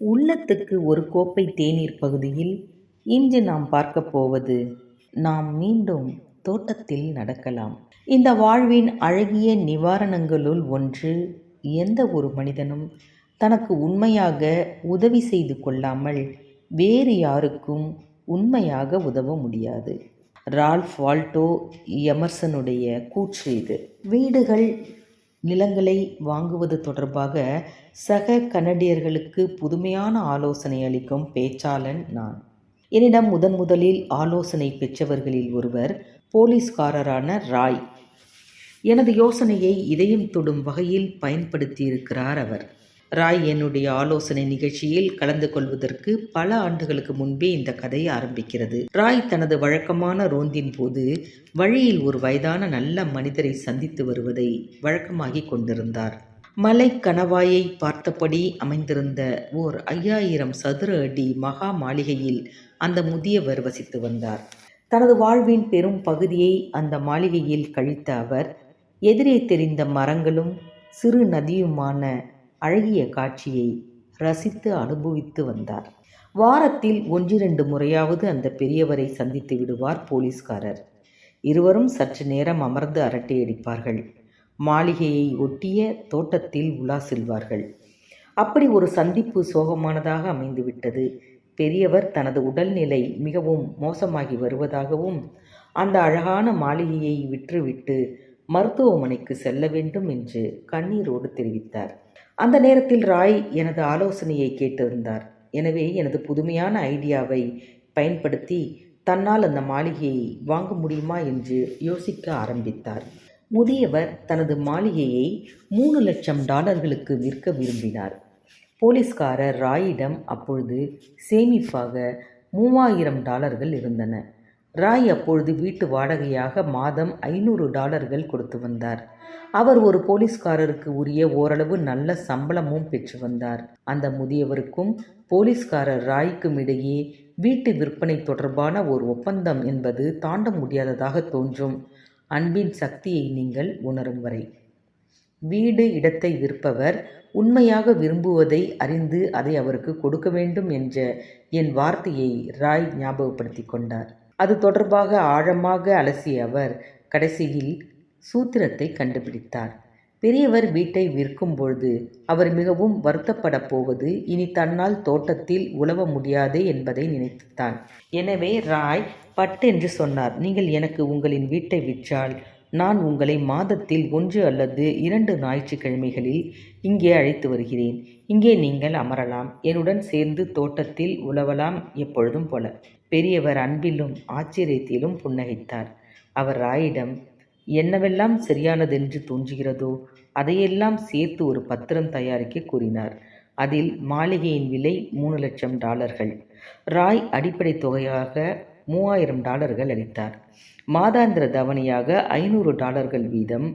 உள்ளத்துக்கு ஒரு கோப்பை தேநீர் பகுதியில் இன்று நாம் பார்க்கப் போவது நாம் மீண்டும் தோட்டத்தில் நடக்கலாம். இந்த வாழ்வின் அழகிய நிவாரணங்களுள் ஒன்று எந்த ஒரு மனிதனும் தனக்கு உண்மையாக உதவி செய்து கொள்ளாமல் வேறு யாருக்கும் உண்மையாக உதவ முடியாது. ரால்ஃப் வால்டோ எமர்சனுடைய கூற்று இது. வீடுகள் நிலங்களை வாங்குவது தொடர்பாக சக கனடியர்களுக்கு புதுமையான ஆலோசனை அளிக்கும் பேச்சாளன் நான். என்னிடம் முதன் முதலில் ஆலோசனை பெற்றவர்களில் ஒருவர் போலீஸ்காரரான ராய். எனது யோசனையை இதயம் தொடும் வகையில் பயன்படுத்தியிருக்கிறார் அவர். ராய் என்னுடைய ஆலோசனை நிகழ்ச்சியில் கலந்து கொள்வதற்கு பல ஆண்டுகளுக்கு முன்பே இந்த கதை ஆரம்பிக்கிறது. ராய் தனது வழக்கமான ரோந்தின் போது வழியில் ஒரு வயதான நல்ல மனிதரை சந்தித்து வருவதை வழக்கமாகி கொண்டிருந்தார். மலை கணவாயை பார்த்தபடி அமைந்திருந்த ஓர் ஐயாயிரம் சதுர அடி மகா மாளிகையில் அந்த முதியவர் வசித்து வந்தார். தனது வாழ்வின் பெரும் பகுதியை அந்த மாளிகையில் கழித்த அவர் எதிரே தெரிந்த மரங்களும் சிறு நதியுமான அழகிய காட்சியை ரசித்து அனுபவித்து வந்தார். வாரத்தில் ஒன்றிரண்டு முறையாவது அந்த பெரியவரை சந்தித்து விடுவார் போலீஸ்காரர். இருவரும் சற்று நேரம் அமர்ந்து அரட்டையடிப்பார்கள் மாளிகையை ஒட்டிய தோட்டத்தில் உலா செல்வார்கள். அப்படி ஒரு சந்திப்பு சோகமானதாக அமைந்துவிட்டது. பெரியவர் தனது உடல்நிலை மிகவும் மோசமாகி வருவதாகவும் அந்த அழகான மாளிகையை விற்றுவிட்டு மருத்துவமனைக்கு செல்ல வேண்டும் என்று கண்ணீரோடு தெரிவித்தார். அந்த நேரத்தில் ராய் எனது ஆலோசனையை கேட்டிருந்தார். எனவே எனது புதுமையான ஐடியாவை பயன்படுத்தி தன்னால் அந்த மாளிகையை வாங்க முடியுமா என்று யோசிக்க ஆரம்பித்தார். முதியவர் தனது மாளிகையை மூணு லட்சம் டாலர்களுக்கு விற்க விரும்பினார். போலீஸ்காரர் ராயிடம் அப்பொழுது சேமிப்பாக மூவாயிரம் டாலர்கள் இருந்தன. ராய் அப்பொழுது வீட்டு வாடகையாக மாதம் ஐநூறு டாலர்கள் கொடுத்து வந்தார். அவர் ஒரு போலீஸ்காரருக்கு உரிய ஓரளவு நல்ல சம்பளமும் பெற்று வந்தார். அந்த முதியவருக்கும் போலீஸ்காரர் ராய்க்கும் இடையே வீட்டு விற்பனை தொடர்பான ஒரு ஒப்பந்தம் என்பது தாண்ட முடியாததாக தோன்றும். அன்பின் சக்தியை நீங்கள் உணரும் வரை. வீடு இடத்தை விற்பவர் உண்மையாக விரும்புவதை அறிந்து அதை அவருக்கு கொடுக்க வேண்டும் என்ற என் வார்த்தையை ராய் ஞாபகப்படுத்தி கொண்டார். அது தொடர்பாக ஆழமாக அலசிய அவர் கடைசியில் சூத்திரத்தை கண்டுபிடித்தார். பெரியவர் வீட்டை விற்கும் பொழுது அவர் மிகவும் வருத்தப்பட போவது இனி தன்னால் தோட்டத்தில் உழவ முடியாதே என்பதை நினைத்துத்தான். எனவே ராய் பட்டென்று சொன்னார். நீங்கள் எனக்கு உங்களின் வீட்டை விற்றால் நான் உங்களை மாதத்தில் ஒன்று அல்லது இரண்டு ஞாயிற்றுக்கிழமைகளில் இங்கே அழைத்து வருகிறேன். இங்கே நீங்கள் அமரலாம். என்னுடன் சேர்ந்து தோட்டத்தில் உழவலாம் எப்பொழுதும் போல. பெரியவர் அன்பிலும் ஆச்சரியத்திலும் புன்னகைத்தார். அவர் ராயிடம் என்னவெல்லாம் சரியானதென்று தோன்றுகிறதோ அதையெல்லாம் சேர்த்து ஒரு பத்திரம் தயாரிக்க கூறினார். அதில் மாளிகையின் விலை மூணு லட்சம் டாலர்கள். ராய் அடிப்படை தொகையாக மூவாயிரம் டாலர்கள் அளித்தார். மாதாந்திர தவணையாக ஐநூறு டாலர்கள் வீதம்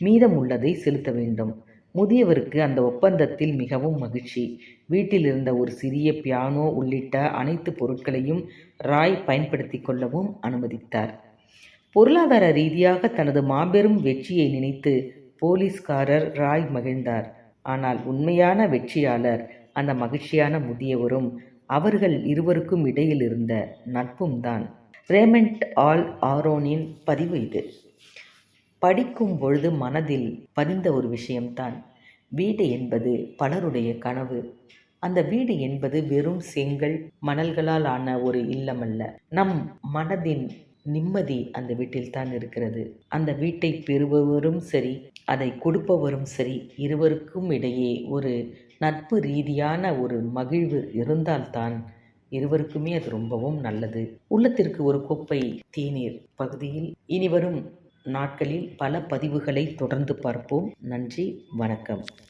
மீதம் உள்ளதை செலுத்த வேண்டும். முதியவருக்கு அந்த ஒப்பந்தத்தில் மிகவும் மகிழ்ச்சி. வீட்டில் இருந்த ஒரு சிறிய பியானோ உள்ளிட்ட அனைத்து பொருட்களையும் ராய் பயன்படுத்தி கொள்ளவும் அனுமதித்தார். பொருளாதார ரீதியாக தனது மாபெரும் வெற்றியை நினைத்து போலீஸ்காரர் ராய் மகிழ்ந்தார். ஆனால் உண்மையான வெற்றியாளர் அந்த மகிழ்ச்சியான முதியவரும் அவர்கள் இருவருக்கும் இடையில் இருந்த நட்பும் தான் ரேமெண்ட் ஆல் ஆரோனின் பதிவு இது. படிக்கும் பொழுது மனதில் பதிந்த ஒரு விஷயம்தான். வீடு என்பது பலருடைய கனவு. அந்த வீடு என்பது வெறும் செங்கல் மணல்களால் ஆன ஒரு இல்லமல்ல. நம் மனதின் நிம்மதி அந்த வீட்டில்தான் இருக்கிறது. அந்த வீட்டை பெறுபவரும் சரி அதை கொடுப்பவரும் சரி இருவருக்கும் இடையே ஒரு நட்பு ரீதியான ஒரு மகிழ்வு இருந்தால்தான் இருவருக்குமே அது ரொம்பவும் நல்லது. உள்ளத்திற்கு ஒரு கோப்பை தேநீர் பகுதியில். இனிவரும் நாட்களில் பல பதிவுகளை தொடர்ந்து பார்ப்போம். நன்றி வணக்கம்.